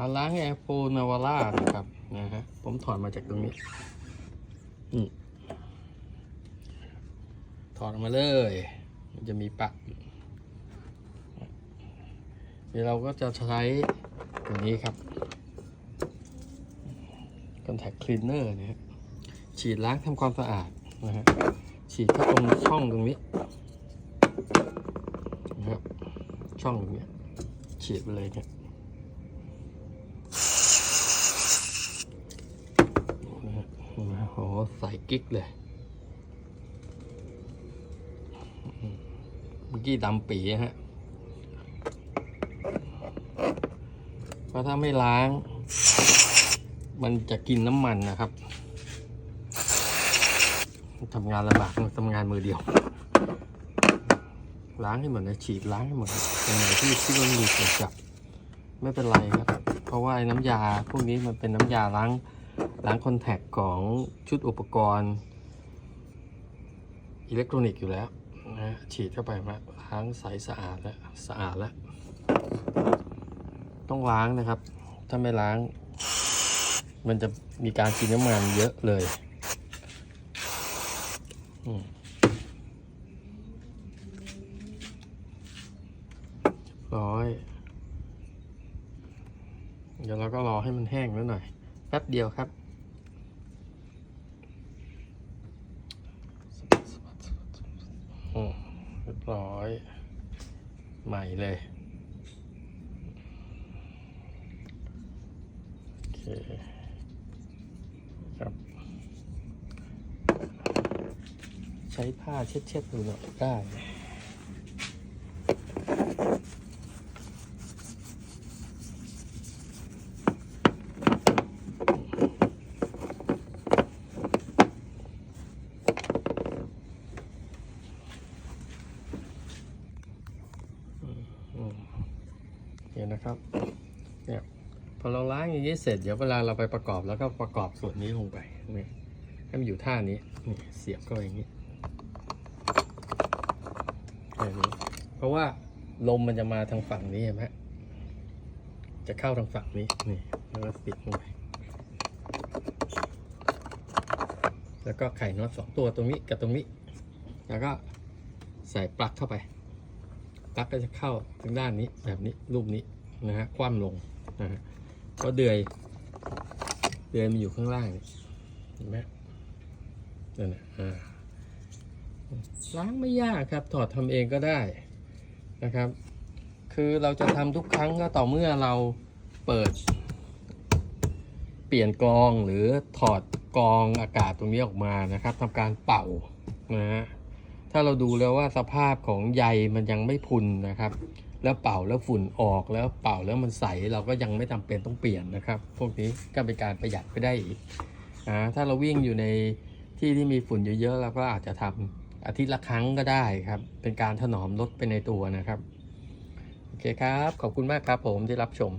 กาล้างแอร์โฟนาวาร่านะครับนะฮะผมถอดมาจากตรงนี้นี่ถอดออกมาเลย มันจะมีปลักเดี๋ยวเราก็จะใช้ตัวนี้ครับ contact cleaner นะฮะฉีดล้างทำความสะอาดนะฮะฉีดเข้าตรงช่องตรงนี้นะครับช่องตรงนี้ฉีดไปเลยเนี่ย นะฮะ โอ้ใส่กิ๊กเลย เมื่อกี้ดำปีฮะเพราะถ้าไม่ล้าง มันจะกินน้ำมันนะครับทำงานลำบากทำงานมือเดียว ล้างให้หมดเลยฉีดล้างให้หมดตรงไหนที่ที่มันมีส่วนจับ ไม่เป็นไรครับ เพราะว่าน้ำยาพวกนี้มันเป็นน้ำยาล้าง ล้างคอนแทคของชุดอุปกรณ์อิเล็กทรอนิกส์อยู่แล้วนะฉีดเข้าไปมาล้างใสสะอาดแล้วสะอาดแล้ว ต้องล้างนะครับ ถ้าไม่ล้าง มันจะมีการกินน้ำมันเยอะเลยอืมเรียบร้อย เดี๋ยวเราก็รอให้มันแห้งแล้วหน่อยแป๊บเดียวครับ อืมเร้อย ใหม่เลย โอเคครับ ใช้ผ้าเช็ดๆดูหน่อยได้ อืม เห็นนะครับเนี่ยพอเราล้างอย่างนี้เสร็จเดี๋ยวเวลาเราไปประกอบแล้วก็ประกอบส่วนนี้ลงไปนี่ให้มันอยู่ท่านี้นี่เสียบก็อย่างนี้แบบนี้ เพราะว่าลมมันจะมาทางฝั่งนี้เห็นไหมจะเข้าทางฝั่งนี้นี่แล้วก็ติดลงไปแล้วก็ไข่น็อตสองตัวตรงนี้กับตรงนี้ แล้วก็ใส่ปลั๊กเข้าไป ลั๊กก็จะเข้าทางด้านนี้แบบนี้รูปนี้นะฮะคว่ำลงนะฮะก็เดือย เดือยมันอยู่ข้างล่างเห็นไหมนั่นนะอ่าล้างไม่ยากครับ ถอดทำเองก็ได้นะครับ คือเราจะทำทุกครั้งก็ต่อเมื่อเราเปิด เปลี่ยนกรองหรือถอดกรองอากาศตรงนี้ออกมานะครับทำการเป่านะฮะ ถ้าเราดูแล้วว่าสภาพของใยมันยังไม่พุนนะครับ แล้วเป่าแล้วฝุ่นออกแล้วเป่าแล้วมันใสเราก็ยังไม่จำเป็นต้องเปลี่ยนนะครับ พวกนี้ก็เป็นการประหยัดไปได้อีกอ่าถ้าเราวิ่งอยู่ในที่ที่มีฝุ่นเยอะๆเราก็อาจจะทำอาทิตย์ละครั้งก็ได้ครับ เป็นการถนอมรถไปในตัวนะครับ โอเคครับ ขอบคุณมากครับผมที่รับชม